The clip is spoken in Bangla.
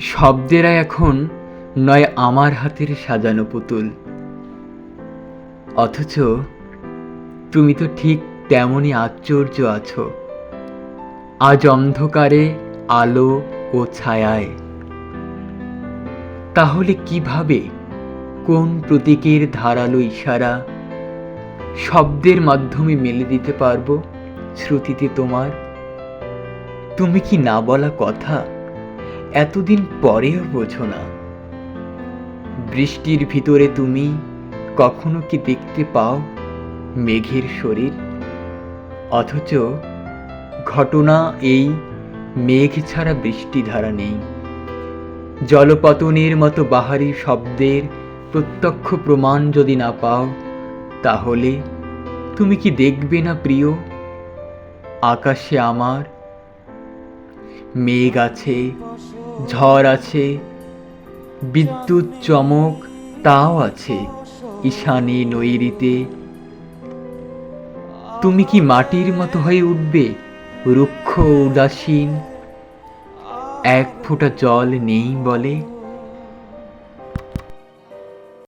শব্দেরা এখন নয় আমার হাতের সাজানো পুতুল। অথচ তুমি তো ঠিক তেমনই আশ্চর্য আছো। আজ অন্ধকারে, আলো ও ছায়ায়। তাহলে কীভাবে কোন প্রতীকের ধারালো ইশারা শব্দের মাধ্যমে মেলে দিতে পারব শ্রুতিতে তোমার? তুমি কি না বলা কথা? এতদিন পরেও বোঝো না। বৃষ্টির ভিতরে তুমি কখনো কি দেখতে পাও মেঘের শরীর? অথচ ঘটনা এই, মেঘ ছাড়া বৃষ্টিধারা নেই। জলপতনের মতো বাহারি শব্দের প্রত্যক্ষ প্রমাণ যদি না পাও, তাহলে তুমি কি দেখবে না প্রিয়? আকাশে আমার, মেঘ আছে ঝড় আছে, বিদ্যুৎ চমক তাও আছে ঈশানে নৈরিতে। তুমি কি মাটির মতো হয়ে উঠবে, রুক্ষ উদাসীন? এক ফোঁটা জল নেই বলে